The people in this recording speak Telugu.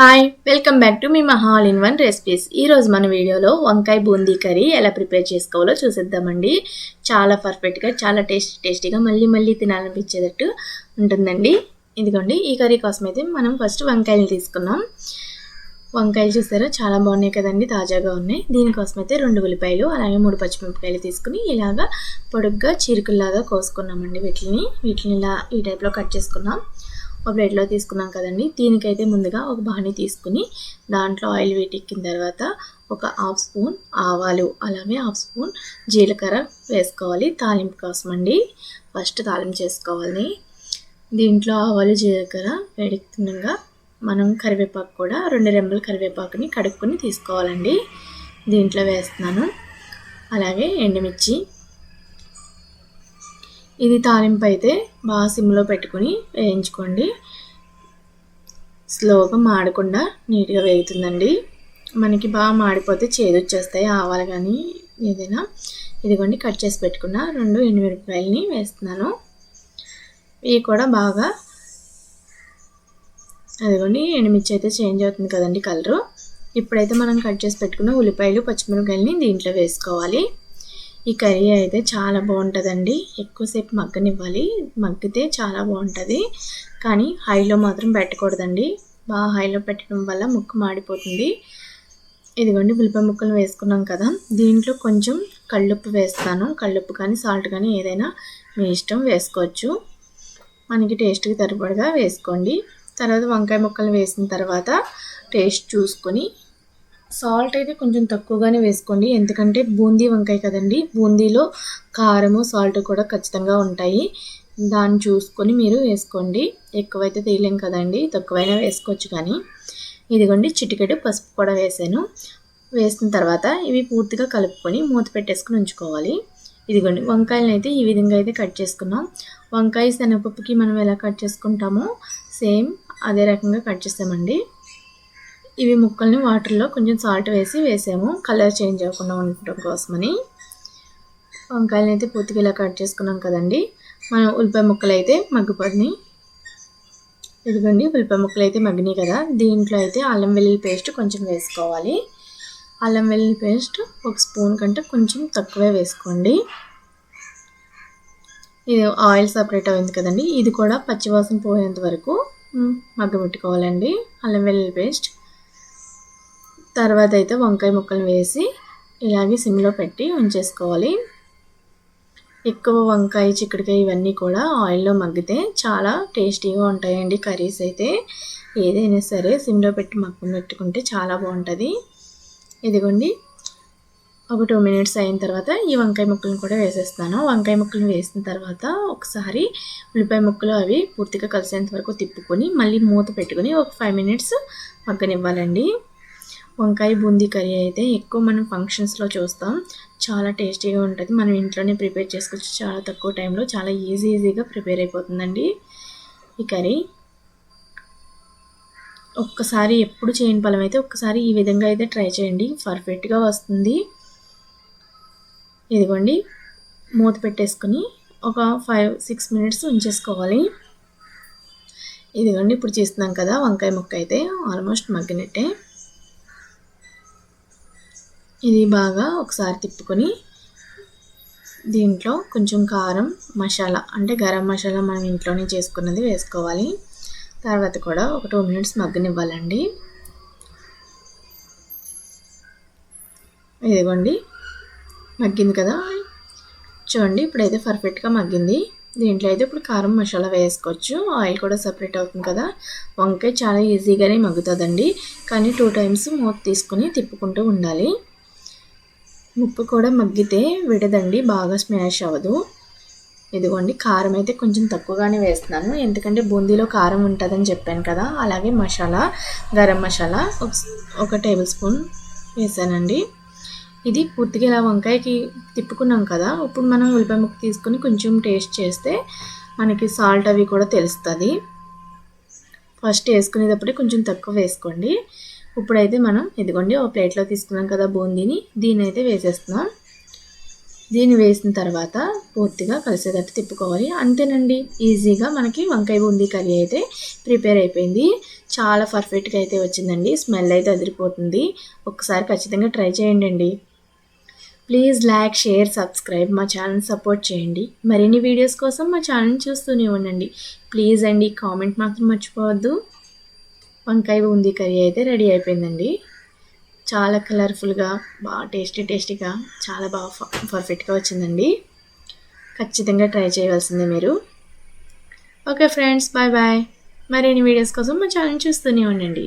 హాయ్ వెల్కమ్ బ్యాక్ టు మీ Maha all in one recipes ఈరోజు మన వీడియోలో వంకాయ బూందీ కర్రీ ఎలా ప్రిపేర్ చేసుకోవాలో చూసేద్దామండి. చాలా పర్ఫెక్ట్గా చాలా టేస్టీ టేస్టీగా మళ్ళీ మళ్ళీ తినాలనిపించేటట్టు ఉంటుందండి. ఇదిగోండి ఈ కర్రీ కోసం అయితే మనం ఫస్ట్ వంకాయలు తీసుకున్నాం వంకాయలు చూసారా చాలా బాగున్నాయి కదండి తాజాగా ఉన్నాయి. దీనికోసం అయితే రెండు ఉల్లిపాయలు అలాగే మూడు పచ్చిమిరపకాయలు తీసుకుని ఇలాగా పొడుగ్గా చీరుకుల్లాగా కోసుకున్నామండి వీటిని. వీటిని ఇలా ఈ టైప్లో కట్ చేసుకున్నాం ఒక ప్లేట్లో తీసుకున్నాం కదండి. దీనికైతే ముందుగా ఒక బాణి తీసుకుని దాంట్లో ఆయిల్ వేటెక్కిన తర్వాత ఒక హాఫ్ స్పూన్ ఆవాలు అలాగే హాఫ్ స్పూన్ జీలకర్ర వేసుకోవాలి. తాలింపు కోసం అండి. ఫస్ట్ తాలింపు చేసుకోవాలి. దీంట్లో ఆవాలు జీలకర్ర వేడెక్కుతుండగా మనం కరివేపాకు కూడా రెండు రెంబల కరివేపాకుని కడుక్కొని తీసుకోవాలండి. దీంట్లో వేస్తున్నాను. అలాగే ఎండుమిర్చి ఇది తాలింపు అయితే బాగా సిమ్లో పెట్టుకుని వేయించుకోండి. స్లోగా మాడకుండా నీట్గా వేగుతుందండి. మనకి బాగా మాడిపోతే చేదు వచ్చేస్తాయి ఆవాలు కానీ ఏదైనా. ఇదిగోండి కట్ చేసి పెట్టుకున్న రెండు ఎండుమిరపకాయలని వేస్తున్నాను. ఇవి కూడా బాగా అదిగోండి ఎండుమిర్చి అయితే చేంజ్ అవుతుంది కదండి కలరు. ఇప్పుడైతే మనం కట్ చేసి పెట్టుకున్న ఉల్లిపాయలు పచ్చిమిరపకాయలని దీంట్లో వేసుకోవాలి. ఈ కర్రీ అయితే చాలా బాగుంటుందండి. ఎక్కువసేపు మగ్గనివ్వాలి. మగ్గితే చాలా బాగుంటుంది. కానీ హైలో మాత్రం పెట్టకూడదండి. బాగా హైలో పెట్టడం వల్ల ముక్కు మాడిపోతుంది. ఇదిగోండి ఉల్లిపాయ ముక్కలు వేసుకున్నాం కదా. దీంట్లో కొంచెం కళ్ళుప్పు వేస్తాను. కళ్ళుప్పు కానీ సాల్ట్ కానీ ఏదైనా మీ ఇష్టం వేసుకోవచ్చు. మనకి టేస్ట్కి తరబడిగా వేసుకోండి. తర్వాత వంకాయ ముక్కలు వేసిన తర్వాత టేస్ట్ చూసుకొని సాల్ట్ అయితే కొంచెం తక్కువగానే వేసుకోండి. ఎందుకంటే బూందీ వంకాయ కదండి. బూందీలో కారము సాల్ట్ కూడా ఖచ్చితంగా ఉంటాయి. దాన్ని చూసుకొని మీరు వేసుకోండి. ఎక్కువైతే తీయలేం కదండి. తక్కువైనా వేసుకోవచ్చు కానీ. ఇదిగోండి చిటికెడు పసుపు కూడా వేసాను. వేసిన తర్వాత ఇవి పూర్తిగా కలుపుకొని మూత పెట్టేసుకుని ఉంచుకోవాలి. ఇదిగోండి వంకాయలను అయితే ఈ విధంగా అయితే కట్ చేసుకున్నాం. వంకాయ శనగపప్పుకి మనం ఎలా కట్ చేసుకుంటామో సేమ్ అదే రకంగా కట్ చేసామండి ఇవి ముక్కల్ని వాటర్లో కొంచెం సాల్ట్ వేసి వేసాము. కలర్ చేంజ్ అవ్వకుండా ఉండటం కోసమని. వంకాయలని అయితే పూర్తిగా ఇలా కట్ చేసుకున్నాం కదండి. మనం ఉల్లిపాయ ముక్కలు అయితే మగ్గిపోయి ఇదిగోండి ఉల్లిపాయ ముక్కలు అయితే మగ్గినాయి కదా. దీంట్లో అయితే అల్లం వెల్లుల్లి పేస్ట్ కొంచెం వేసుకోవాలి. అల్లం వెల్లుల్లి పేస్ట్ ఒక స్పూన్ కంటే కొంచెం తక్కువే వేసుకోండి. ఇది ఆయిల్ సపరేట్ అయింది కదండి. ఇది కూడా పచ్చివాసన పోయేంత వరకు మగ్గబెట్టుకోవాలండి. అల్లం వెల్లుల్లి పేస్ట్ తర్వాత అయితే వంకాయ ముక్కలు వేసి ఇలాగే సిమ్లో పెట్టి ఉంచేసుకోవాలి. ఎక్కువ వంకాయ చిక్కుడుకాయ ఇవన్నీ కూడా ఆయిల్లో మగ్గితే చాలా టేస్టీగా ఉంటాయండి కర్రీస్ అయితే. ఏదైనా సరే సిమ్లో పెట్టి మగ్గం పెట్టుకుంటే చాలా బాగుంటుంది. ఇదిగోండి ఒక టూ మినిట్స్ అయిన తర్వాత ఈ వంకాయ ముక్కలను కూడా వేసేస్తాను. వంకాయ ముక్కలను వేసిన తర్వాత ఒకసారి ఉల్లిపాయ ముక్కలు అవి పూర్తిగా కలిసేంత వరకు తిప్పుకొని మళ్ళీ మూత పెట్టుకొని ఒక ఫైవ్ మినిట్స్ మగ్గనివ్వాలండి. వంకాయ బూందీ కర్రీ అయితే ఎక్కువ మనం ఫంక్షన్స్లో చూస్తాం. చాలా టేస్టీగా ఉంటుంది. మనం ఇంట్లోనే ప్రిపేర్ చేసుకోవచ్చు. చాలా తక్కువ టైంలో చాలా ఈజీ ఈజీగా ప్రిపేర్ అయిపోతుందండి ఈ కర్రీ. ఒక్కసారి ఎప్పుడు చేయని పొలం అయితే ఒక్కసారి ఈ విధంగా అయితే ట్రై చేయండి. పర్ఫెక్ట్గా వస్తుంది. ఇదిగోండి. మూత పెట్టేసుకొని ఒక ఫైవ్ సిక్స్ మినిట్స్ ఉంచేసుకోవాలి. ఇదిగోండి ఇప్పుడు చేస్తున్నాం కదా వంకాయ ముక్క అయితే. ఆల్మోస్ట్ మగ్గినట్టే. ఇది బాగా ఒకసారి తిప్పుకొని దీంట్లో కొంచెం కారం మసాలా అంటే గరం మసాలా మనం ఇంట్లోనే చేసుకున్నది వేసుకోవాలి. తర్వాత కూడా ఒక టూ మినిట్స్ మగ్గనివ్వాలండి. ఇదిగోండి మగ్గింది కదా. చూడండి ఇప్పుడైతే పర్ఫెక్ట్గా మగ్గింది. దీంట్లో అయితే ఇప్పుడు కారం మసాలా వేసుకోవచ్చు. ఆయిల్ కూడా సపరేట్ అవుతుంది కదా. వంకాయ చాలా ఈజీగానే మగ్గుతుందండి. కానీ టూ టైమ్స్ మూత తీసుకుని తిప్పుకుంటూ ఉండాలి. ముక్క కూడా మగ్గితే విడదండి బాగా స్మాష్ అవ్వదు. ఇదిగోండి కారం అయితే కొంచెం తక్కువగానే వేస్తున్నాను. ఎందుకంటే బూందీలో కారం ఉంటుందని చెప్పాను కదా అలాగే మసాలా గరం మసాలా ఒక టేబుల్ స్పూన్ వేసానండి. ఇది పూర్తిగా ఇలా వంకాయకి తిప్పుకున్నాం కదా ఇప్పుడు మనం ఉల్లిపాయ ముక్క తీసుకొని కొంచెం టేస్ట్ చేస్తే మనకి సాల్ట్ అవి కూడా తెలుస్తుంది. ఫస్ట్ వేసుకునేటప్పుడే కొంచెం తక్కువ వేసుకోండి. ఇప్పుడైతే మనం ఇదిగోండి ఒక ప్లేట్లో తీసుకున్నాం కదా బూందీని. దీన్ని అయితే వేసేస్తున్నాం. దీన్ని వేసిన తర్వాత పూర్తిగా కలిసేటట్టు తిప్పుకోవాలి. అంతేనండి ఈజీగా మనకి వంకాయ బూందీ కర్రీ అయితే ప్రిపేర్ అయిపోయింది. చాలా పర్ఫెక్ట్గా అయితే వచ్చిందండి. స్మెల్ అయితే అదిరిపోతుంది. ఒకసారి ఖచ్చితంగా ట్రై చేయండి అండి. ప్లీజ్ లైక్ షేర్ సబ్స్క్రైబ్ మా ఛానల్ సపోర్ట్ చేయండి. మరిన్ని వీడియోస్ కోసం మా ఛానల్ చూస్తూనే ఉండండి. ప్లీజ్ అండి కామెంట్ మాత్రం మర్చిపోవద్దు. వంకాయ బూందీ కర్రీ అయితే రెడీ అయిపోయిందండి. చాలా కలర్ఫుల్గా బాగా టేస్టీ టేస్టీగా చాలా బాగా పర్ఫెక్ట్గా వచ్చిందండి. ఖచ్చితంగా ట్రై చేయవలసిందే మీరు. Okay friends bye bye. మరిన్ని వీడియోస్ కోసం మా ఛానల్ చూస్తూనే ఉండండి.